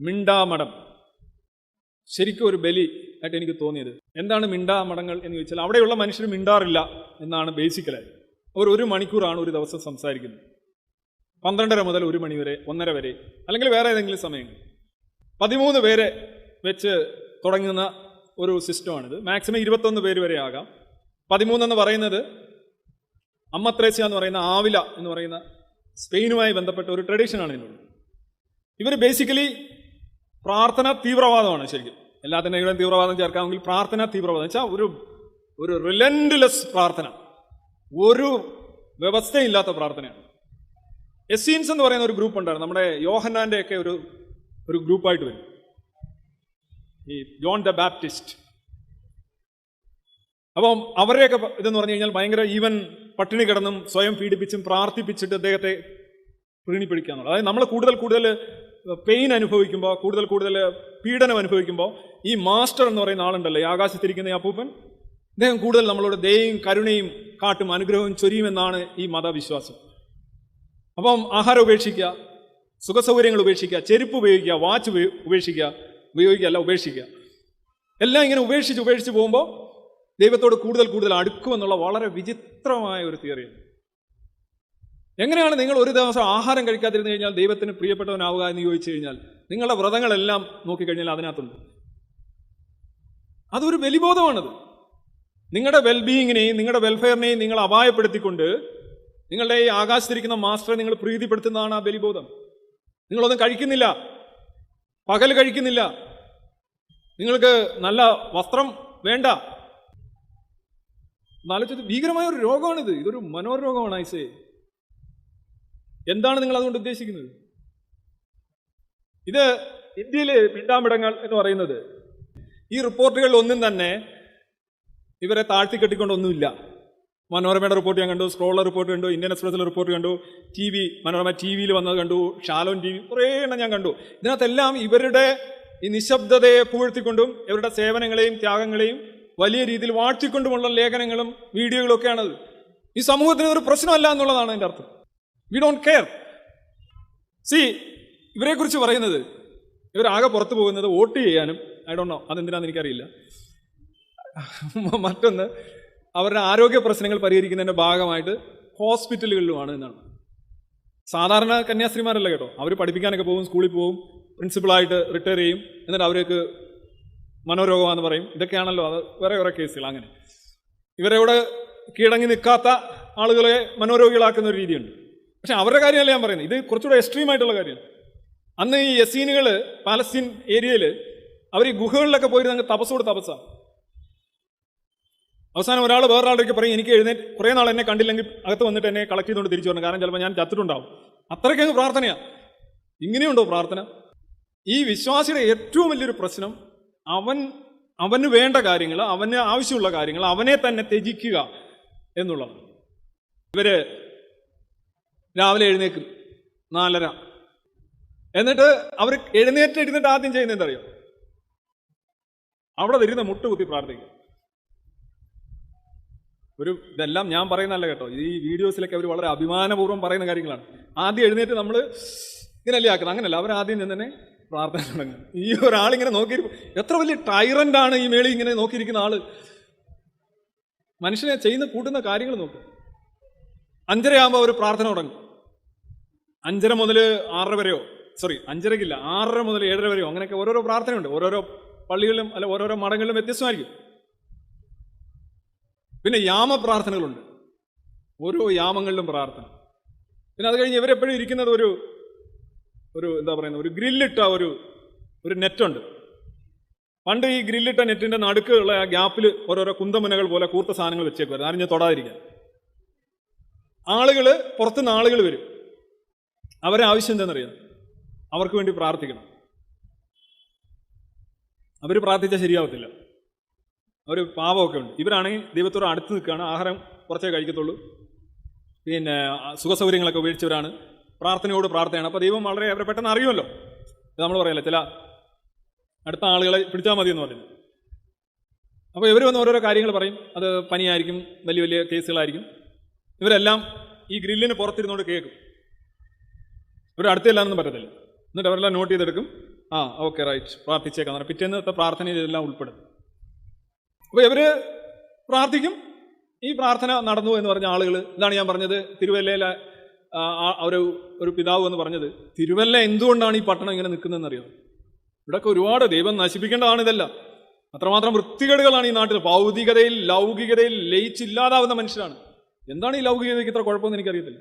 മിണ്ടാമഠം ശരിക്കും ഒരു ബലി ആയിട്ട് എനിക്ക് തോന്നിയത്. എന്താണ് മിണ്ടാമടങ്ങൾ എന്ന് ചോദിച്ചാൽ അവിടെയുള്ള മനുഷ്യർ മിണ്ടാറില്ല എന്നാണ് ബേസിക്കലായി അവർ ഒരു മണിക്കൂറാണ് ഒരു ദിവസം സംസാരിക്കുന്നത്. പന്ത്രണ്ടര മുതൽ ഒരു മണി വരെ ഒന്നര വരെ അല്ലെങ്കിൽ വേറെ ഏതെങ്കിലും സമയങ്ങൾ പതിമൂന്ന് പേരെ വെച്ച് തുടങ്ങുന്ന ഒരു സിസ്റ്റമാണിത്. മാക്സിമം ഇരുപത്തൊന്ന് പേര് വരെ ആകാം. പതിമൂന്നെന്ന് പറയുന്നത് അമ്മത്രേസ്യ എന്ന് പറയുന്ന ആവില എന്ന് പറയുന്ന സ്പെയിനുമായി ബന്ധപ്പെട്ട ഒരു ട്രഡീഷനാണ് ഇതിനുള്ളത്. ഇവർ ബേസിക്കലി പ്രാർത്ഥന തീവ്രവാദമാണ് ശരിക്കും. എല്ലാത്തിന്റെയും തീവ്രവാദം ചേർക്കാമെങ്കിൽ പ്രാർത്ഥന തീവ്രവാദം. വെച്ചാൽ ഒരു ഒരു റിലൻഡ്ലെസ് പ്രാർത്ഥന. ഒരു വ്യവസ്ഥയില്ലാത്ത പ്രാർത്ഥനയാണ്. എസീൻസ് എന്ന് പറയുന്ന ഒരു ഗ്രൂപ്പ് ഉണ്ടായിരുന്നു നമ്മുടെ യോഹന്നാന്റെ ഒക്കെ ഒരു ഒരു ഗ്രൂപ്പായിട്ട് വരും. ഈ ജോൺ ദ ബാപ്റ്റിസ്റ്റ് അപ്പം അവരെയൊക്കെ ഇതെന്ന് പറഞ്ഞു കഴിഞ്ഞാൽ ഭയങ്കര ഈവൻ പട്ടിണി കിടന്നും സ്വയം പീഡിപ്പിച്ചും പ്രാർത്ഥിപ്പിച്ചിട്ട് അദ്ദേഹത്തെ പ്രീണിപ്പിടിക്കാന്നുള്ളത്. അതായത് നമ്മൾ കൂടുതൽ കൂടുതൽ പെയിൻ അനുഭവിക്കുമ്പോൾ കൂടുതൽ കൂടുതൽ പീഡനം അനുഭവിക്കുമ്പോൾ ഈ മാസ്റ്റർ എന്ന് പറയുന്ന ആളുണ്ടല്ലോ ഈ ആകാശത്തിരിക്കുന്ന ഈ അപ്പൂപ്പൻ അദ്ദേഹം കൂടുതൽ നമ്മളോട് ദയയും കരുണയും കാട്ടും അനുഗ്രഹവും ചൊരിയുമെന്നാണ് ഈ മതവിശ്വാസം. അപ്പം ആഹാരം ഉപേക്ഷിക്കുക സുഖസൗകര്യങ്ങൾ ഉപേക്ഷിക്കുക ചെരുപ്പ് ഉപയോഗിക്കുക വാച്ച് ഉപേക്ഷിക്കുക ഉപയോഗിക്കുക അല്ല ഉപേക്ഷിക്കുക. എല്ലാം ഇങ്ങനെ ഉപേക്ഷിച്ച് ഉപേക്ഷിച്ച് പോകുമ്പോൾ ദൈവത്തോട് കൂടുതൽ കൂടുതൽ അടുക്കുമെന്നുള്ള വളരെ വിചിത്രമായ ഒരു തിയറിയാണ് എങ്ങനെയാണ് നിങ്ങൾ ഒരു ദിവസം ആഹാരം കഴിക്കാതിരുന്നു കഴിഞ്ഞാൽ ദൈവത്തിന് പ്രിയപ്പെട്ടവനാവുക എന്ന് ചോദിച്ചു കഴിഞ്ഞാൽ നിങ്ങളുടെ വ്രതങ്ങളെല്ലാം നോക്കിക്കഴിഞ്ഞാൽ അതിനകത്തുണ്ട്. അതൊരു ബലിബോധമാണത്. നിങ്ങളുടെ വെൽബീയിങ്ങിനെയും നിങ്ങളുടെ വെൽഫെയറിനെയും നിങ്ങൾ അപായപ്പെടുത്തിക്കൊണ്ട് നിങ്ങളുടെ ഈ ആകാശത്തിരിക്കുന്ന മാസ്റ്ററെ നിങ്ങൾ പ്രീതിപ്പെടുത്തുന്നതാണ് ആ ബലിബോധം. നിങ്ങളൊന്നും കഴിക്കുന്നില്ല. പകൽ കഴിക്കുന്നില്ല. നിങ്ങൾക്ക് നല്ല വസ്ത്രം വേണ്ട. എന്നാലോചിച്ചത് ഭീകരമായ ഒരു രോഗമാണിത്. ഇതൊരു മനോരോഗമാണ് ഐസേ. എന്താണ് നിങ്ങൾ അതുകൊണ്ട് ഉദ്ദേശിക്കുന്നത്? ഇത് ഇന്ത്യയിലെ പിണ്ടാമിടങ്ങൾ എന്ന് പറയുന്നത് ഈ റിപ്പോർട്ടുകളിൽ ഒന്നും തന്നെ ഇവരെ താഴ്ത്തിക്കെട്ടിക്കൊണ്ടൊന്നുമില്ല മനോരമയുടെ റിപ്പോർട്ട് ഞാൻ കണ്ടു സ്ക്രോളർ റിപ്പോർട്ട് കണ്ടു ഇന്ത്യൻ എക്സ്പ്രസിലെ റിപ്പോർട്ട് കണ്ടു ടി വി മനോരമ ടി വിയിൽ വന്നത് കണ്ടു ഷാലോൻ ടി വി കുറേ എണ്ണം ഞാൻ കണ്ടു. ഇതിനകത്തെല്ലാം ഇവരുടെ ഈ നിശബ്ദതയെ പൂഴ്ത്തിക്കൊണ്ടും ഇവരുടെ സേവനങ്ങളെയും ത്യാഗങ്ങളെയും വലിയ രീതിയിൽ വാഴ്ത്തിക്കൊണ്ടുമുള്ള ലേഖനങ്ങളും വീഡിയോകളും ഒക്കെയാണത്. ഈ സമൂഹത്തിന് ഒരു പ്രശ്നമല്ല എന്നുള്ളതാണ് എന്റെ അർത്ഥം. വി ഡോണ്ട് കെയർ സി ഇവരെക്കുറിച്ച് പറയുന്നത് ഇവരാകെ പുറത്തു പോകുന്നത് വോട്ട് ചെയ്യാനും ഐ ഡോണ്ട് നോ അതെന്തിനാന്ന് എനിക്കറിയില്ല. മറ്റൊന്ന് അവരുടെ ആരോഗ്യ പ്രശ്നങ്ങൾ പരിഹരിക്കുന്നതിന്റെ ഭാഗമായിട്ട് ഹോസ്പിറ്റലുകളിലുമാണ് എന്നാണ്. സാധാരണ കന്യാസ്ത്രീമാരല്ല കേട്ടോ. അവർ പഠിപ്പിക്കാനൊക്കെ പോകും സ്കൂളിൽ പോകും പ്രിൻസിപ്പളായിട്ട് റിട്ടയർ ചെയ്യും എന്നിട്ട് അവർക്ക് മനോരോഗമാണെന്ന് പറയും. ഇതൊക്കെയാണല്ലോ അത് വേറെ കുറേ കേസുകൾ അങ്ങനെ. ഇവരെ ഇവിടെ കീഴടങ്ങി നിൽക്കാത്ത ആളുകളെ മനോരോഗികളാക്കുന്ന ഒരു രീതിയുണ്ട്. പക്ഷെ അവരുടെ കാര്യമല്ല ഞാൻ പറയുന്നത്. ഇത് കുറച്ചുകൂടെ എക്സ്ട്രീം ആയിട്ടുള്ള കാര്യമാണ് അന്ന് ഈ യസീനുകൾ പാലസ്തീൻ ഏരിയയിൽ അവർ ഈ ഗുഹകളിലൊക്കെ പോയിരുന്ന അങ്ങ് തപസ്സോട് തപസ്സാണ് അവസാനം ഒരാൾ വേറൊരാളുടെ പറയും എനിക്ക് എഴുന്നേറ്റ് കുറേ നാൾ എന്നെ കണ്ടില്ലെങ്കിൽ അകത്ത് വന്നിട്ട് എന്നെ കളക്ട് ചെയ്തുകൊണ്ട് തിരിച്ചു വരണം. കാരണം ചിലപ്പോൾ ഞാൻ ചത്തിട്ടുണ്ടാവും. അത്രയ്ക്കങ്ങ് പ്രാർത്ഥനയാണ് ഇങ്ങനെയുണ്ടോ പ്രാർത്ഥന? ഈ വിശ്വാസിയുടെ ഏറ്റവും വലിയൊരു പ്രശ്നം അവൻ അവന് വേണ്ട കാര്യങ്ങൾ അവന് ആവശ്യമുള്ള കാര്യങ്ങൾ അവനെ തന്നെ ത്യജിക്കുക എന്നുള്ളതാണ്. ഇവർ രാവിലെ എഴുന്നേക്കും. നാലര. എന്നിട്ട് അവർ എഴുന്നേറ്റ് എഴുന്നേറ്റ് ആദ്യം ചെയ്യുന്നത് എന്തറിയോ അവിടെ ഇരുന്ന് മുട്ടുകുത്തി പ്രാർത്ഥിക്കും. ഒരു ഇതെല്ലാം ഞാൻ പറയുന്നതല്ല കേട്ടോ. ഈ വീഡിയോസിലൊക്കെ അവർ വളരെ അഭിമാനപൂർവം പറയുന്ന കാര്യങ്ങളാണ്. ആദ്യം എഴുന്നേറ്റ് നമ്മൾ ഇങ്ങനെയല്ലേ ആക്കുന്നത്? അങ്ങനല്ല അവർ ആദ്യം തന്നെ പ്രാർത്ഥന തുടങ്ങും. ഈ ഒരാളിങ്ങനെ നോക്കി എത്ര വലിയ ടൈറന്റ് ആണ് ഈ മേളി ഇങ്ങനെ നോക്കിയിരിക്കുന്ന ആൾ. മനുഷ്യനെ ചെയ്യുന്ന കൂട്ടുന്ന കാര്യങ്ങൾ നോക്കും. അഞ്ചരയാകുമ്പോൾ അവർ പ്രാർത്ഥന തുടങ്ങും. അഞ്ചര മുതൽ ആറര വരെയോ? സോറി അഞ്ചരക്കില്ല ആറര മുതൽ ഏഴര വരെയോ? അങ്ങനെയൊക്കെ ഓരോരോ പ്രാർത്ഥനയുണ്ട്. ഓരോരോ പള്ളികളിലും അല്ല ഓരോരോ മഠങ്ങളിലും വ്യത്യസ്തമായിരിക്കും. പിന്നെ യാമ പ്രാർത്ഥനകളുണ്ട് ഓരോ യാമങ്ങളിലും പ്രാർത്ഥന. പിന്നെ അത് കഴിഞ്ഞ് ഇവരെപ്പോഴും ഇരിക്കുന്നത് ഒരു ഒരു എന്താ പറയുന്നത് ഒരു ഗ്രില്ലിട്ട ഒരു ഒരു നെറ്റുണ്ട്. പണ്ട് ഈ ഗ്രില്ലിട്ട നെറ്റിന്റെ നടുക്കുള്ള ആ ഗ്യാപ്പിൽ ഓരോരോ കുന്തമുനകൾ പോലെ കൂർത്ത സാധനങ്ങൾ വെച്ചേക്കുമായിരുന്നു അറിഞ്ഞ് തൊടാതിരിക്കാൻ. ആളുകൾ പുറത്തുനിന്ന് ആളുകൾ വരും. അവരെ ആവശ്യം എന്താണെന്നറിയാം? അവർക്ക് വേണ്ടി പ്രാർത്ഥിക്കണം. അവർ പ്രാർത്ഥിച്ചാൽ ശരിയാവത്തില്ല. അവർ പാവമൊക്കെ ഉണ്ട്. ഇവരാണെങ്കിൽ ദൈവത്തോട് അടുത്ത് നിൽക്കുകയാണ്. ആഹാരം കുറച്ചേ കഴിക്കത്തുള്ളൂ. പിന്നെ സുഖസൗകര്യങ്ങളൊക്കെ ഉപേക്ഷിച്ചവരാണ്. പ്രാർത്ഥനയോട് പ്രാർത്ഥനയാണ്. അപ്പോൾ ദൈവം വളരെ അവരെ പെട്ടെന്ന് അറിയുമല്ലോ. നമ്മൾ പറയല്ലേ ചില അടുത്ത ആളുകളെ പിടിച്ചാൽ മതി എന്ന് പറയുന്നത് അപ്പോൾ ഇവർ വന്ന് ഓരോരോ കാര്യങ്ങൾ പറയും. അത് പനിയായിരിക്കും വലിയ വലിയ കേസുകളായിരിക്കും. ഇവരെല്ലാം ഈ ഗ്രില്ലിന് പുറത്തിരുന്നുകൊണ്ട് കേൾക്കും. ഇവർ അടുത്തില്ലാന്നൊന്നും പറ്റത്തില്ല എന്നിട്ട് അവരെല്ലാം നോട്ട് ചെയ്തെടുക്കും. ആ ഓക്കെ റൈറ്റ് പ്രാർത്ഥിച്ചേക്കാം എന്ന് പിറ്റേന്നത്തെ പ്രാർത്ഥനയിൽ ഇതെല്ലാം ഉൾപ്പെടും. അപ്പോൾ ഇവർ പ്രാർത്ഥിക്കും. ഈ പ്രാർത്ഥന നടന്നു എന്ന് പറഞ്ഞ ആളുകൾ ഇതാണ് ഞാൻ പറഞ്ഞത് തിരുവല്ലയിലെ ഒരു ഒരു പിതാവ് എന്ന് പറഞ്ഞത്. തിരുവല്ല എന്തുകൊണ്ടാണ് ഈ പട്ടണം ഇങ്ങനെ നിൽക്കുന്നതെന്ന് അറിയാം ഇവിടെയൊക്കെ ഒരുപാട് ദൈവം നശിപ്പിക്കേണ്ടതാണ് ഇതെല്ലാം. അത്രമാത്രം വൃത്തികേടുകളാണ് ഈ നാട്ടിൽ. ഭൗതികതയിൽ ലൗകികതയിൽ ലയിച്ചില്ലാതാവുന്ന മനുഷ്യരാണ്. എന്താണ് ഈ ലൗകികതയ്ക്ക് ഇത്ര കുഴപ്പമെന്ന് എനിക്കറിയത്തില്ല.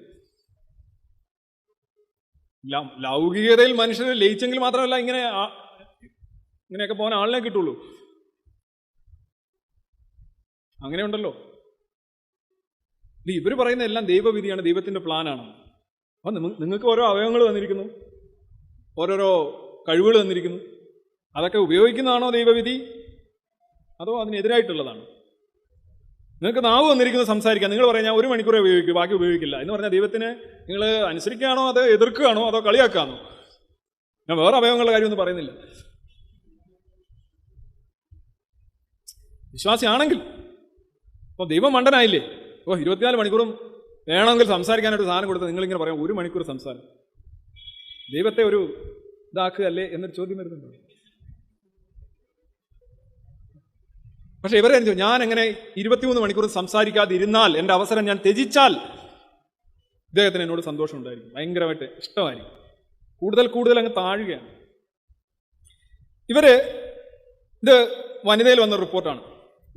ലൗകികതയിൽ മനുഷ്യർ ലയിച്ചെങ്കിൽ മാത്രമല്ല ഇങ്ങനെ ഇങ്ങനെയൊക്കെ പോകാൻ ആളിനെ കിട്ടുള്ളൂ. അങ്ങനെയുണ്ടല്ലോ. ഇവർ പറയുന്ന എല്ലാം ദൈവവിധിയാണ് ദൈവത്തിന്റെ പ്ലാനാണ്. അപ്പൊ നിങ്ങൾക്ക് ഓരോ അവയവങ്ങൾ തന്നിരിക്കുന്നു. ഓരോരോ കഴിവുകൾ തന്നിരിക്കുന്നു. അതൊക്കെ ഉപയോഗിക്കുന്നതാണോ ദൈവവിധി? അതോ അതിനെതിരായിട്ടുള്ളതാണ്? നിങ്ങൾക്ക് നാവ് വന്നിരിക്കുന്നത് സംസാരിക്കാം. നിങ്ങൾ പറയാം ഞാൻ ഒരു മണിക്കൂറേ ഉപയോഗിക്കും ബാക്കി ഉപയോഗിക്കില്ല. എന്ന് പറഞ്ഞാൽ ദൈവത്തിന് നിങ്ങൾ അനുസരിക്കുകയാണോ അതോ എതിർക്കുകയാണോ അതോ കളിയാക്കുകയാണോ? ഞാൻ വേറെ അവയവങ്ങളുടെ കാര്യമൊന്നും പറയുന്നില്ല. വിശ്വാസിയാണെങ്കിൽ അപ്പോൾ ദൈവം മണ്ടനായില്ലേ? ഓ ഇരുപത്തിനാല് മണിക്കൂറും വേണമെങ്കിൽ സംസാരിക്കാനായിട്ട് സാധനം കൊടുത്ത് നിങ്ങളിങ്ങനെ പറയാം ഒരു മണിക്കൂർ സംസാരം. ദൈവത്തെ ഒരു ഇതാക്കുകയല്ലേ എന്നൊരു ചോദ്യം വരുന്നുണ്ട്. പക്ഷെ ഇവരെ എന്ത്? ഞാൻ എങ്ങനെ ഇരുപത്തിമൂന്ന് മണിക്കൂർ സംസാരിക്കാതെ ഇരുന്നാൽ എന്റെ അവസരം ഞാൻ ത്യജിച്ചാൽ ഇദ്ദേഹത്തിന് എന്നോട് സന്തോഷം ഉണ്ടായിരിക്കും ഭയങ്കരമായിട്ട് ഇഷ്ടമായിരിക്കും. കൂടുതൽ കൂടുതൽ അങ്ങ് താഴുകയാണ്. ഇവർ ഇത് വനിതയിൽ വന്ന റിപ്പോർട്ടാണ്.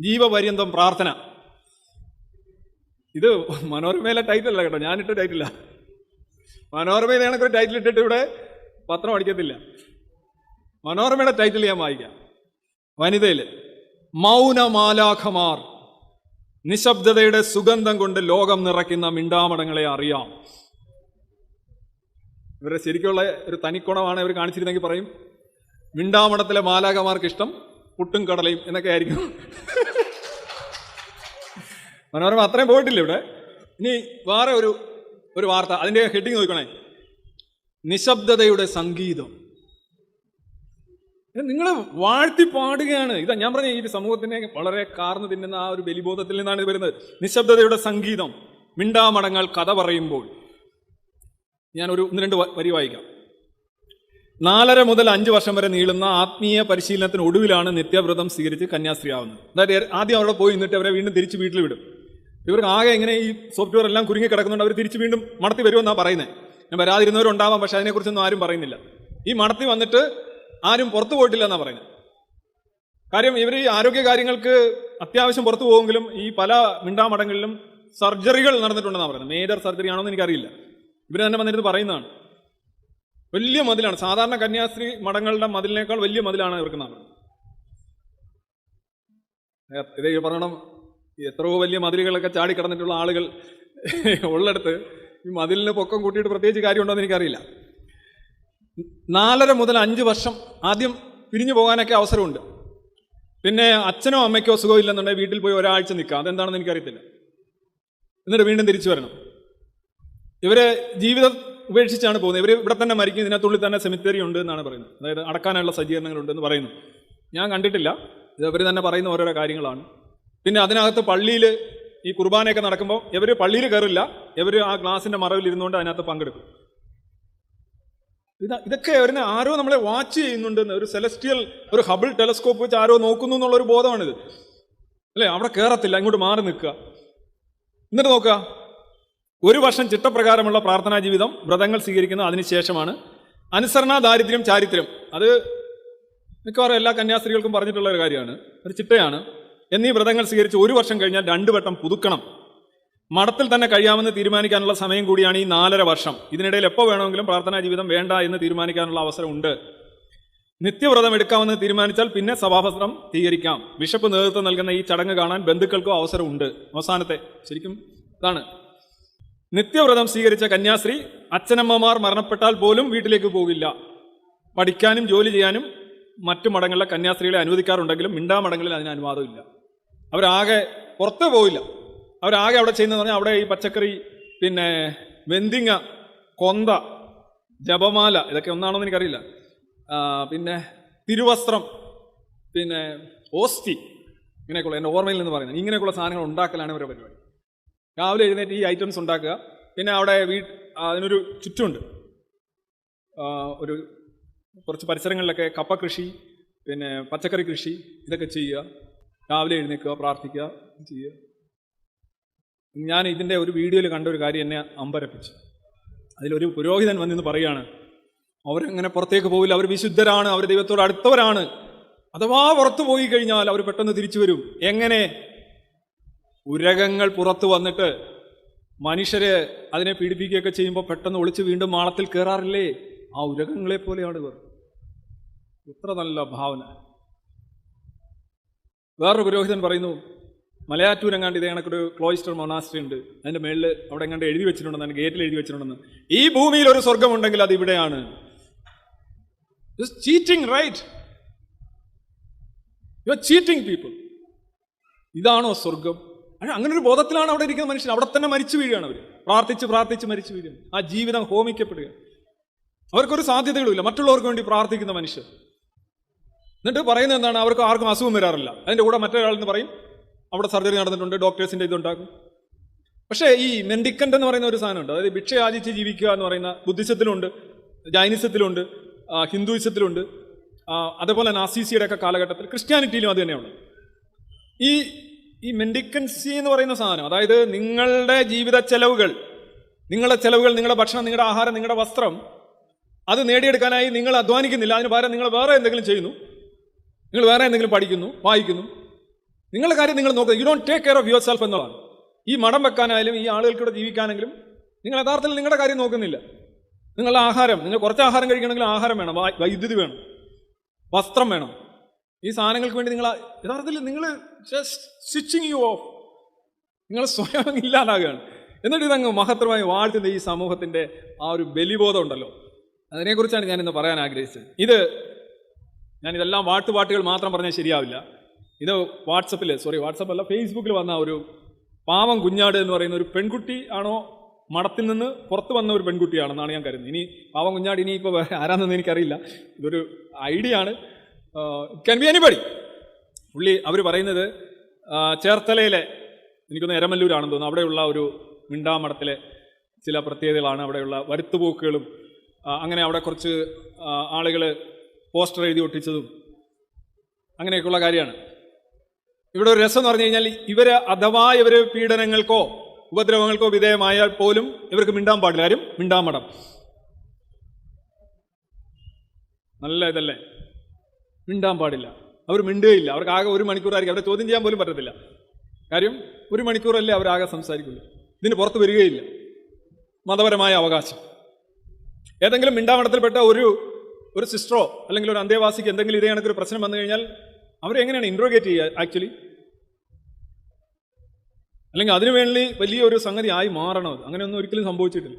ജീവപര്യന്തം പ്രാർത്ഥന. ഇത് മനോരമയിലെ ടൈറ്റിൽ അല്ല കേട്ടോ. ഞാനിട്ട ടൈറ്റില്ല മനോരമയിൽ കണക്കൊരു ടൈറ്റിൽ ഇട്ടിട്ട് ഇവിടെ പത്രം അടിക്കത്തില്ല. മനോരമയുടെ ടൈറ്റിൽ ഞാൻ വായിക്കാം. വനിതയിൽ. മൗനമാലാഖമാർ. നിശബ്ദതയുടെ സുഗന്ധം കൊണ്ട് ലോകം നിറയ്ക്കുന്ന മിണ്ടാമടങ്ങളെ അറിയാം. ഇവരെ ശരിക്കുള്ള ഒരു തനിക്കുണമാണ് ഇവർ കാണിച്ചിരുന്നെങ്കിൽ പറയും. മിണ്ടാമടത്തിലെ മാലാഖമാർക്ക് ഇഷ്ടം പുട്ടും കടലയും എന്നൊക്കെ ആയിരിക്കും. മനോരമ അത്രയും പോയിട്ടില്ല ഇവിടെ. ഇനി വേറെ ഒരു ഒരു വാർത്ത. അതിന്റെ ഹെഡിങ് നോക്കണേ നിശബ്ദതയുടെ സംഗീതം. നിങ്ങൾ വാഴ്ത്തി പാടുകയാണ്. ഇതാ ഞാൻ പറഞ്ഞ ഈ സമൂഹത്തിനെ വളരെ കാർന്നു തിന്നുന്ന ആ ഒരു ബലിബോധത്തിൽ നിന്നാണ് ഇത് വരുന്നത്. നിശബ്ദതയുടെ സംഗീതം. മിണ്ടാമടങ്ങൾ കഥ പറയുമ്പോൾ. ഞാൻ ഒരു ഒന്ന് രണ്ട് വരി വായിക്കാം. നാലര മുതൽ അഞ്ച് വർഷം വരെ നീളുന്ന ആത്മീയ പരിശീലനത്തിന് ഒടുവിലാണ് നിത്യവ്രതം സ്വീകരിച്ച് കന്യാസ്ത്രീ ആവുന്നത് അതായത് ആദ്യം അവിടെ പോയി നിന്നിട്ട് അവരെ വീണ്ടും തിരിച്ച് വീട്ടിൽ വിടും. ഇവർക്ക് ആകെ ഇങ്ങനെ ഈ സോഫ്റ്റ്വെയർ എല്ലാം കുരുങ്ങി കിടക്കുന്നുണ്ട്. അവർ തിരിച്ച് വീണ്ടും മടത്തി വരുമെന്നാണ് പറയുന്നത് ഞാൻ വരാതിരുന്നവരുണ്ടാവാം പക്ഷെ അതിനെക്കുറിച്ചൊന്നും ആരും പറയുന്നില്ല. ഈ മടത്തി വന്നിട്ട് ആരും പുറത്തു പോയിട്ടില്ല എന്നാണ് പറയുന്നത്. കാര്യം ഇവർ ഈ ആരോഗ്യ കാര്യങ്ങൾക്ക് അത്യാവശ്യം പുറത്തു പോകുമെങ്കിലും ഈ പല മിണ്ടാമടങ്ങളിലും സർജറികൾ നടന്നിട്ടുണ്ടെന്നാണ് പറയുന്നത്. മേജർ സർജറി ആണോ എന്ന് എനിക്കറിയില്ല. ഇവർ തന്നെ വന്നിരുന്ന് പറയുന്നതാണ്. വലിയ മതിലാണ്. സാധാരണ കന്യാസ്ത്രീ മടങ്ങളുടെ മതിലിനേക്കാൾ വലിയ മതിലാണ് ഇവർക്ക് നാം ഇത് പറയണം എത്രയോ വലിയ മതിലുകളൊക്കെ ചാടി കിടന്നിട്ടുള്ള ആളുകൾ ഉള്ളിടത്ത് ഈ മതിലിന് പൊക്കം കൂട്ടിയിട്ട് പ്രത്യേകിച്ച് കാര്യമുണ്ടോ എന്ന് എനിക്കറിയില്ല. നാലര മുതൽ അഞ്ച് വർഷം ആദ്യം പിരിഞ്ഞു പോകാനൊക്കെ അവസരമുണ്ട്. പിന്നെ അച്ഛനോ അമ്മയ്ക്കോ സുഖമില്ലെന്നുണ്ടെങ്കിൽ വീട്ടിൽ പോയി ഒരാഴ്ച നിൽക്കാം അതെന്താണെന്ന് എനിക്കറിയത്തില്ല. എന്നിട്ട് വീണ്ടും തിരിച്ചു വരണം. ഇവരെ ജീവിതം ഉപേക്ഷിച്ചാണ് പോകുന്നത്. ഇവർ ഇവിടെ തന്നെ മരിക്കും. ഇതിനകത്തുള്ളിൽ തന്നെ സെമിത്തേരി ഉണ്ട് എന്നാണ് പറയുന്നത്. അതായത് അടക്കാനുള്ള സജ്ജീകരണങ്ങളുണ്ട് എന്ന് പറയുന്നു. ഞാൻ കണ്ടിട്ടില്ല. ഇത് ഇവർ തന്നെ പറയുന്ന ഓരോരോ കാര്യങ്ങളാണ്. പിന്നെ അതിനകത്ത് പള്ളിയിൽ ഈ കുർബാനയൊക്കെ നടക്കുമ്പോൾ ഇവർ പള്ളിയിൽ കയറില്ല. ഇവർ ആ ഗ്ലാസിന്റെ മറവിൽ ഇരുന്നുകൊണ്ട് അതിനകത്ത് പങ്കെടുക്കും. ഇത് ഇതൊക്കെ അവരിനെ ആരോ നമ്മളെ വാച്ച് ചെയ്യുന്നുണ്ട് ഒരു സെലസ്റ്റിയൽ ഒരു ഹബിൾ ടെലസ്കോപ്പ് വെച്ച് ആരോ നോക്കുന്നു എന്നുള്ളൊരു ബോധമാണിത്. അല്ലേ? അവിടെ കയറത്തില്ല ഇങ്ങോട്ട് മാറി നിൽക്കുക. എന്നിട്ട് നോക്കുക. ഒരു വർഷം ചിട്ടപ്രകാരമുള്ള പ്രാർത്ഥനാ ജീവിതം വ്രതങ്ങൾ സ്വീകരിക്കുന്ന അതിനുശേഷമാണ് അനുസരണ ദാരിദ്ര്യം ചാരിത്രം അത് മിക്കവാറും എല്ലാ കന്യാസ്ത്രീകൾക്കും പറഞ്ഞിട്ടുള്ള ഒരു കാര്യമാണ്. ഒരു ചിട്ടയാണ്. എന്നീ വ്രതങ്ങൾ സ്വീകരിച്ച് ഒരു വർഷം കഴിഞ്ഞാൽ രണ്ടു വട്ടം പുതുക്കണം. മഠത്തിൽ തന്നെ കഴിയാമെന്ന് തീരുമാനിക്കാനുള്ള സമയം കൂടിയാണ് ഈ നാലര വർഷം. ഇതിനിടയിൽ എപ്പോൾ വേണമെങ്കിലും പ്രാർത്ഥനാ ജീവിതം വേണ്ട എന്ന് തീരുമാനിക്കാനുള്ള അവസരമുണ്ട്. നിത്യവ്രതം എടുക്കാമെന്ന് തീരുമാനിച്ചാൽ പിന്നെ സഭാഭസ്ത്രം സ്വീകരിക്കാം. ബിഷപ്പ് നേതൃത്വം നൽകുന്ന ഈ ചടങ്ങ് കാണാൻ ബന്ധുക്കൾക്കോ അവസരമുണ്ട്. അവസാനത്തെ ശരിക്കും ഇതാണ്. നിത്യവ്രതം സ്വീകരിച്ച കന്യാസ്ത്രീ അച്ഛനമ്മമാർ മരണപ്പെട്ടാൽ പോലും വീട്ടിലേക്ക് പോകില്ല. പഠിക്കാനും ജോലി ചെയ്യാനും മറ്റു മഠങ്ങളിലെ കന്യാസ്ത്രീകളെ അനുവദിക്കാറുണ്ടെങ്കിലും മിണ്ടാ മഠങ്ങളിൽ അതിന് അനുവാദമില്ല. അവരാകെ പുറത്തേ പോവില്ല. അവരാകെ അവിടെ ചെയ്യുന്നതെന്ന് പറഞ്ഞാൽ അവിടെ ഈ പച്ചക്കറി പിന്നെ വെന്തിങ്ങ കൊന്ത ജപമാല ഇതൊക്കെ ഒന്നാണോ എന്ന് എനിക്കറിയില്ല പിന്നെ തിരുവസ്ത്രം പിന്നെ ഓസ്തി ഇങ്ങനെയൊക്കെയുള്ള എന്റെ ഓർമ്മയിൽ നിന്ന് പറയുന്നത്. ഇങ്ങനെയൊക്കെയുള്ള സാധനങ്ങൾ ഉണ്ടാക്കലാണ് ഇവരുടെ പരിപാടി. രാവിലെ എഴുന്നേറ്റ് ഈ ഐറ്റംസ് ഉണ്ടാക്കുക. പിന്നെ അവിടെ വീ അതിനൊരു ചുറ്റുമുണ്ട്. ഒരു കുറച്ച് പരിസരങ്ങളിലൊക്കെ കപ്പ കൃഷി പിന്നെ പച്ചക്കറി കൃഷി ഇതൊക്കെ ചെയ്യുക. രാവിലെ എഴുന്നേൽക്കുക പ്രാർത്ഥിക്കുക ചെയ്യുക. ഞാൻ ഇതിന്റെ ഒരു വീഡിയോയിൽ കണ്ട ഒരു കാര്യം എന്നെ അമ്പരപ്പിച്ചു. അതിലൊരു പുരോഹിതൻ വന്നിന്ന് പറയുകയാണ് അവരങ്ങനെ പുറത്തേക്ക് പോവില്ല. അവർ വിശുദ്ധരാണ്. അവർ ദൈവത്തോട് അടുത്തവരാണ്. അഥവാ പുറത്തു പോയി കഴിഞ്ഞാൽ അവർ പെട്ടെന്ന് തിരിച്ചു വരും. എങ്ങനെ? ഉരകങ്ങൾ പുറത്തു വന്നിട്ട് മനുഷ്യരെ അതിനെ പീഡിപ്പിക്കുകയൊക്കെ ചെയ്യുമ്പോൾ പെട്ടെന്ന് ഒളിച്ച് വീണ്ടും മാളത്തിൽ കയറാറില്ലേ ആ ഉരകങ്ങളെ പോലെയാണ് ഇവർ. എത്ര നല്ല ഭാവന. വേറൊരു പുരോഹിതൻ പറയുന്നു മലയാറ്റൂരെങ്ങാണ്ട് ഇതേ കണക്കൊരു ക്ലോയിസ്റ്റർ മൊണാസ്ട്രി ഉണ്ട്. അതിന്റെ മേളിൽ അവിടെ എങ്ങാണ്ട് എഴുതി വെച്ചിട്ടുണ്ടെന്ന് അതിന്റെ ഗേറ്റിൽ എഴുതി വെച്ചിട്ടുണ്ടെന്ന്. ഈ ഭൂമിയിൽ ഒരു സ്വർഗമുണ്ടെങ്കിൽ അത് ഇവിടെയാണ്. Cheating right you are cheating people ഇതാണോ സ്വർഗം അങ്ങനെ ഒരു ബോധത്തിലാണ് അവിടെ ഇരിക്കുന്ന മനുഷ്യൻ. അവിടെ തന്നെ മരിച്ചു വീഴുകയാണ് അവർ പ്രാർത്ഥിച്ച് പ്രാർത്ഥിച്ച് മരിച്ചു വീഴുകയാണ്. ആ ജീവിതം ഹോമിക്കപ്പെടുക അവർക്കൊരു സാധ്യതകളുമില്ല. മറ്റുള്ളവർക്ക് വേണ്ടി പ്രാർത്ഥിക്കുന്ന മനുഷ്യർ. എന്നിട്ട് പറയുന്നത് എന്താണ്? അവർക്ക് ആർക്കും അസുഖം വരാറില്ല. അതിന്റെ കൂടെ മറ്റൊരാളെന്ന് പറയും അവിടെ സർജറി നടന്നിട്ടുണ്ട് ഡോക്ടേഴ്സിന്റെ ഇതുണ്ടാക്കും. പക്ഷേ ഈ മെൻഡിക്കന്റ് എന്ന് പറയുന്ന ഒരു സാധനമുണ്ട്. അതായത് ഭിക്ഷ യാചിച്ച് ജീവിക്കുക എന്ന് പറയുന്ന ബുദ്ധിസത്തിലുണ്ട് ജൈനിസത്തിലുണ്ട് ഹിന്ദുയിസത്തിലുണ്ട് അതേപോലെ നാസിസിയുടെ ഒക്കെ കാലഘട്ടത്തിൽ ക്രിസ്ത്യാനിറ്റിയിലും അത് തന്നെയാണ് ഈ ഈ മെൻഡിക്കൻസി എന്ന് പറയുന്ന സാധനം അതായത് നിങ്ങളുടെ ജീവിത ചെലവുകൾ നിങ്ങളുടെ ചെലവുകൾ നിങ്ങളുടെ ഭക്ഷണം നിങ്ങളുടെ ആഹാരം നിങ്ങളുടെ വസ്ത്രം അത് നേടിയെടുക്കാനായി നിങ്ങൾ അധ്വാനിക്കുന്നില്ല. അതിന് പകരം നിങ്ങൾ വേറെ എന്തെങ്കിലും ചെയ്യുന്നു. നിങ്ങൾ വേറെ എന്തെങ്കിലും പഠിക്കുന്നു വായിക്കുന്നു. നിങ്ങളുടെ കാര്യം നിങ്ങൾ നോക്കുക you don't take care of yourself എന്നതാണ്. ഈ മടം വെക്കാനായാലും ഈ ആളുകൾക്കൂടെ ജീവിക്കാനെങ്കിലും നിങ്ങൾ യഥാർത്ഥത്തിൽ നിങ്ങളുടെ കാര്യം നോക്കുന്നില്ല. നിങ്ങളുടെ ആഹാരം നിങ്ങൾ കുറച്ച് ആഹാരം കഴിക്കണമെങ്കിൽ ആഹാരം വേണം വൈദ്യുതി വേണം വസ്ത്രം വേണം. ഈ സാധനങ്ങൾക്ക് വേണ്ടി നിങ്ങൾ യഥാർത്ഥത്തിൽ നിങ്ങൾ ജസ്റ്റ് സ്വിച്ചിങ് യു ഓഫ് നിങ്ങൾ സ്വയം ഇല്ലാതാകുകയാണ്. എന്നിട്ട് ഇതങ്ങ് മഹത്തരമായി വാഴ്ത്തുന്ന ഈ സമൂഹത്തിന്റെ ആ ഒരു ബലിബോധം ഉണ്ടല്ലോ. അതിനെക്കുറിച്ചാണ് ഞാനിന്ന് പറയാൻ ആഗ്രഹിച്ചത്. ഇത് ഞാനിതെല്ലാം വാട്ടുപാട്ടുകൾ മാത്രം പറഞ്ഞാൽ ശരിയാവില്ല. ഇത് വാട്സപ്പിൽ സോറി വാട്സപ്പ് അല്ല ഫേസ്ബുക്കിൽ വന്ന ഒരു പാവം കുഞ്ഞാട് എന്ന് പറയുന്ന ഒരു പെൺകുട്ടി ആണോ മഠത്തിൽ നിന്ന് പുറത്ത് വന്ന ഒരു പെൺകുട്ടിയാണെന്നാണ് ഞാൻ കരുതുന്നത്. ഇനി പാവം കുഞ്ഞാട് ഇനി ഇപ്പോൾ ആരാണെന്ന് എനിക്കറിയില്ല. ഇതൊരു ഐഡിയ ആണ്. ക്യാൻ ബി എനിബഡി പുള്ളി അവർ പറയുന്നത് ചേർത്തലയിലെ എനിക്കൊന്ന് എരമല്ലൂരാണെന്ന് തോന്നുന്നു. അവിടെയുള്ള ഒരു മിണ്ടാമഠത്തിലെ ചില പ്രത്യേകതകളാണ്. അവിടെയുള്ള വരുത്തുപോക്കുകളും അങ്ങനെ അവിടെ കുറച്ച് ആളുകൾ പോസ്റ്റർ എഴുതി ഒട്ടിച്ചതും അങ്ങനെയൊക്കെയുള്ള കാര്യമാണ്. ഇവിടെ ഒരു രസം എന്ന് പറഞ്ഞു കഴിഞ്ഞാൽ ഇവർ അഥവാ ഇവർ പീഡനങ്ങൾക്കോ ഉപദ്രവങ്ങൾക്കോ വിധേയമായാൽ പോലും ഇവർക്ക് മിണ്ടാൻ പാടില്ല. ആരും മിണ്ടാൻ മടം നല്ല ഇതല്ലേ? മിണ്ടാൻ പാടില്ല. അവർ മിണ്ടുകയില്ല. അവർക്ക് ആകെ ഒരു മണിക്കൂറായിരിക്കും അവരെ ചോദ്യം ചെയ്യാൻ പോലും പറ്റത്തില്ല. കാര്യം ഒരു മണിക്കൂറല്ലേ അവരാകെ സംസാരിക്കുള്ളൂ. ഇതിന് പുറത്ത് വരികയില്ല. മതപരമായ അവകാശം. ഏതെങ്കിലും മിണ്ടാമടത്തിൽപ്പെട്ട ഒരു ഒരു സിസ്റ്ററോ അല്ലെങ്കിൽ ഒരു അന്തേവാസിക്ക് എന്തെങ്കിലും ഇതേ കണക്കൊരു പ്രശ്നം വന്നു കഴിഞ്ഞാൽ അവരെ എങ്ങനെയാണ് ഇൻട്രോഗേറ്റ് ചെയ്യുക ആക്ച്വലി അല്ലെങ്കിൽ അതിനു വേണ്ടി വലിയൊരു സംഗതി ആയി മാറണം? അങ്ങനെയൊന്നും ഒരിക്കലും സംഭവിച്ചിട്ടില്ല.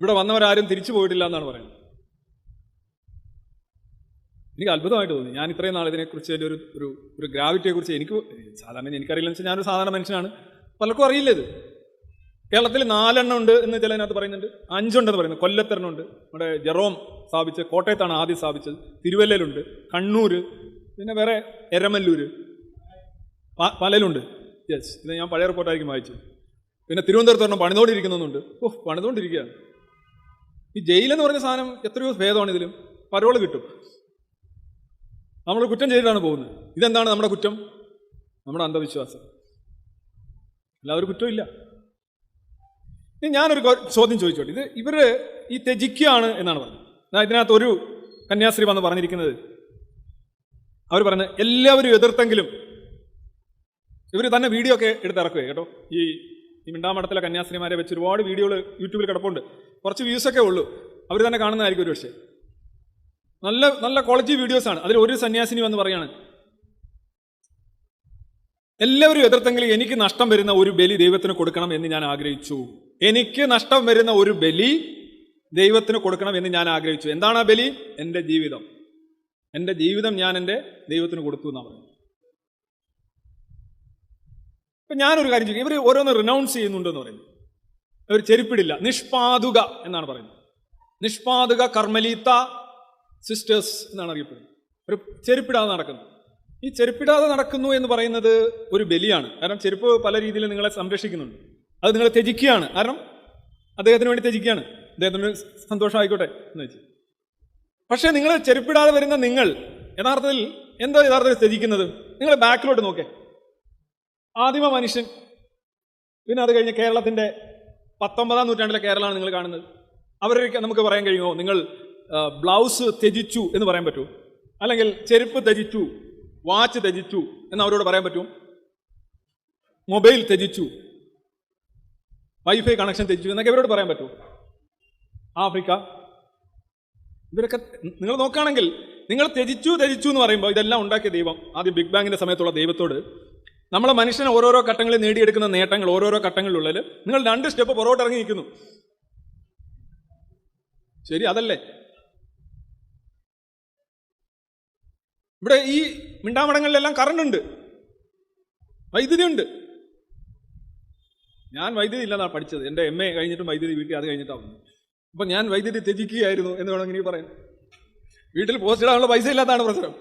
ഇവിടെ വന്നവരാരും തിരിച്ചു പോയിട്ടില്ല എന്നാണ് പറയുന്നത്. എനിക്ക് അത്ഭുതമായിട്ട് തോന്നി. ഞാൻ ഇത്രയും നാൾ ഇതിനെക്കുറിച്ച് അതിന്റെ ഒരു ഒരു ഗ്രാവിറ്റിയെക്കുറിച്ച് ഗ്രാവിറ്റിയെ കുറിച്ച് എനിക്ക് സാധാരണ എനിക്കറിയില്ല എന്ന് വെച്ചാൽ ഞാനൊരു സാധാരണ മനുഷ്യനാണ്. പലർക്കും അറിയില്ല ഇത്. കേരളത്തിൽ നാലെണ്ണം ഉണ്ട് എന്ന് ചിലതിനകത്ത് പറയുന്നുണ്ട്. അഞ്ചുണ്ടെന്ന് പറയുന്നു. കൊല്ലത്തെണ്ണുണ്ട് നമ്മുടെ ജെറോം സ്ഥാപിച്ച് കോട്ടയത്താണ് ആദ്യം സ്ഥാപിച്ചത്. തിരുവല്ലയിലുണ്ട്. കണ്ണൂർ പിന്നെ വേറെ എരമല്ലൂർ പലയിലുണ്ട് യെസ് ഇത് ഞാൻ പഴയ റിപ്പോർട്ടായിരിക്കും വായിച്ചത്. പിന്നെ തിരുവനന്തപുരത്ത് ഒരെണ്ണം പണിതുകൊണ്ടിരിക്കുന്നുണ്ട് ഓ പണിതുകൊണ്ടിരിക്കുകയാണ് ഈ ജയിലെന്ന് പറഞ്ഞ സാധനം എത്രയോ ഭേദമാണ് ഇതിലും. പരോൾ കിട്ടും. നമ്മൾ കുറ്റം ചെയ്തിട്ടാണ് പോകുന്നത്. ഇതെന്താണ് നമ്മുടെ കുറ്റം? നമ്മുടെ അന്ധവിശ്വാസം. എല്ലാവരും കുറ്റമില്ല ഇനി ഞാനൊരു ചോദ്യം ചോദിച്ചോട്ടെ. ഇത് ഇവർ ഈ ത്യജിക്കുകയാണ് എന്നാണ് പറഞ്ഞത്. ഇതിനകത്ത് ഒരു കന്യാസ്ത്രീ വന്ന് പറഞ്ഞിരിക്കുന്നത്. അവർ പറഞ്ഞ് എല്ലാവരും എതിർത്തെങ്കിലും ഇവർ തന്നെ വീഡിയോ ഒക്കെ എടുത്തിറക്കുക കേട്ടോ. ഈ ഈ മിണ്ടാമഠത്തിലെ കന്യാസ്ത്രീമാരെ വെച്ച് ഒരുപാട് വീഡിയോകൾ യൂട്യൂബിൽ കിടപ്പുണ്ട്. കുറച്ച് വ്യൂസ് ഒക്കെ ഉള്ളൂ. അവർ തന്നെ കാണുന്നതായിരിക്കും ഒരു പക്ഷേ നല്ല നല്ല ക്വാളിറ്റി വീഡിയോസാണ് അതിൽ ഒരു സന്യാസിനി വന്ന് പറയാണ് എല്ലാവരും എതിർത്തെങ്കിൽ എനിക്ക് നഷ്ടം വരുന്ന ഒരു ബലി ദൈവത്തിന് കൊടുക്കണം എന്ന് ഞാൻ ആഗ്രഹിച്ചു. എനിക്ക് നഷ്ടം വരുന്ന ഒരു ബലി ദൈവത്തിന് കൊടുക്കണം എന്ന് ഞാൻ ആഗ്രഹിച്ചു. എന്താണ് ആ ബലി? എന്റെ ജീവിതം. എന്റെ ജീവിതം ഞാൻ എന്റെ ദൈവത്തിന് കൊടുത്തു എന്നാണ് പറയുന്നത്. ഇപ്പൊ ഞാനൊരു കാര്യം ചെയ്യും ഇവർ ഓരോന്ന് റിനൗൺസ് ചെയ്യുന്നുണ്ടെന്ന് പറയുന്നു. ഇവർ ചെരുപ്പിടില്ല. നിഷ്പാതുക എന്നാണ് പറയുന്നത്. നിഷ്പാതുക കർമ്മലീത്ത സിസ്റ്റേഴ്സ് എന്നാണ് അറിയപ്പെടുന്നത്. ഒരു ചെരുപ്പിടാതെ നടക്കുന്നു. ഈ ചെരുപ്പിടാതെ നടക്കുന്നു എന്ന് പറയുന്നത് ഒരു ബലിയാണ്. കാരണം ചെരുപ്പ് പല രീതിയിൽ നിങ്ങളെ സംരക്ഷിക്കുന്നുണ്ട്. അത് നിങ്ങളെ ത്യജിക്കുകയാണ്. കാരണം അദ്ദേഹത്തിന് വേണ്ടി ത്യജിക്കുകയാണ്. അദ്ദേഹത്തിന് സന്തോഷമായിക്കോട്ടെ എന്ന് വെച്ച്. പക്ഷേ നിങ്ങൾ ചെരുപ്പിടാതെ വരുന്ന നിങ്ങൾ യഥാർത്ഥത്തിൽ എന്താ യഥാർത്ഥത്തിൽ ത്യജിക്കുന്നത്? നിങ്ങൾ ബാക്കിലോട്ട് നോക്കേ. ആദിമ മനുഷ്യൻ. പിന്നെ അത് കഴിഞ്ഞ് കേരളത്തിന്റെ പത്തൊമ്പതാം നൂറ്റാണ്ടിലെ കേരളമാണ് നിങ്ങൾ കാണുന്നത്. അവരൊക്കെ നമുക്ക് പറയാൻ കഴിയുമോ? നിങ്ങൾ ബ്ലൗസ് ത്യജിച്ചു എന്ന് പറയാൻ പറ്റുമോ? അല്ലെങ്കിൽ ചെരുപ്പ് ത്യജിച്ചു വാച്ച് ത്യജിച്ചു. എന്ന് അവരോട് പറയാൻ പറ്റും? മൊബൈൽ ത്യജിച്ചു. വൈഫൈ കണക്ഷൻ ത്യജിച്ചു. എന്നൊക്കെ ഇവരോട് പറയാൻ പറ്റും. ആഫ്രിക്ക. ഇവരൊക്കെ നിങ്ങൾ നോക്കുകയാണെങ്കിൽ നിങ്ങൾ ത്യജിച്ചു ത്യജിച്ചു എന്ന് പറയുമ്പോൾ ഇതെല്ലാം ഉണ്ടാക്കിയ ദൈവം ആദ്യം ബിഗ് ബാങ്ങിന്റെ സമയത്തുള്ള ദൈവത്തോട് നമ്മളെ മനുഷ്യനെ ഓരോരോ ഘട്ടങ്ങളിൽ നേടിയെടുക്കുന്ന നേട്ടങ്ങൾ ഓരോരോ ഘട്ടങ്ങളിലുള്ളിൽ നിങ്ങൾ രണ്ട് സ്റ്റെപ്പ് പുറകോട്ട് ഇറങ്ങി നിൽക്കുന്നു. ശരി അതല്ലേ? ഇവിടെ ഈ മിണ്ടാമടങ്ങളിലെല്ലാം കറണ്ട് ഉണ്ട് വൈദ്യുതി ഉണ്ട് ഞാൻ വൈദ്യുതി ഇല്ലെന്നാണ് പഠിച്ചത്. എന്റെ എം എ കഴിഞ്ഞിട്ടും വൈദ്യുതി വീട്ടിൽ അത് കഴിഞ്ഞിട്ടാണ് അപ്പം ഞാൻ വൈദ്യുതി ത്യജിക്കുകയായിരുന്നു എന്ന് വേണമെങ്കിൽ ഇനി പറയാം വീട്ടിൽ പോസ്റ്റ് ഇടാനുള്ള പൈസ ഇല്ലാത്തതാണ് പ്രശ്നം.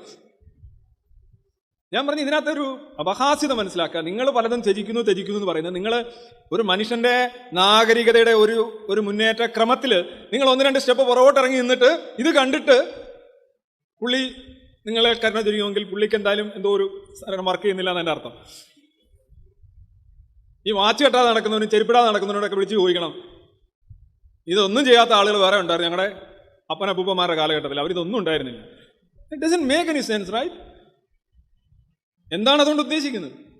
ഞാൻ പറഞ്ഞു ഇതിനകത്തൊരു അപഹാസ്യത മനസ്സിലാക്കുക. നിങ്ങൾ പലതും ത്യജിക്കുന്നു ത്യജിക്കുന്നു എന്ന് പറയുന്നത് നിങ്ങൾ ഒരു മനുഷ്യന്റെ നാഗരികതയുടെ ഒരു ഒരു മുന്നേറ്റ ക്രമത്തിൽ നിങ്ങൾ ഒന്ന് രണ്ട് സ്റ്റെപ്പ് പുറകോട്ട് ഇറങ്ങി നിന്നിട്ട് ഇത് കണ്ടിട്ട് പുള്ളി നിങ്ങളെ കരുണ ചുരുങ്ങുമെങ്കിൽ പുള്ളിക്ക് എന്തായാലും എന്തോ ഒരു സാധനം വർക്ക് ചെയ്യുന്നില്ല എന്ന് എന്റെ അർത്ഥം. ഈ വാച്ച് കെട്ടാതെ നടക്കുന്നവനും ചെരുപ്പിടാതെ നടക്കുന്നവനോടൊക്കെ വിളിച്ച് ചോദിക്കണം. ഇതൊന്നും ചെയ്യാത്ത ആളുകൾ വേറെ ഉണ്ടായിരുന്നു. ഞങ്ങളുടെ അപ്പനപ്പൂപ്പന്മാരുടെ കാലഘട്ടത്തിൽ അവരിതൊന്നും ഉണ്ടായിരുന്നില്ല. It doesn't make any sense right എന്താണ് അതുകൊണ്ട് ഉദ്ദേശിക്കുന്നത്?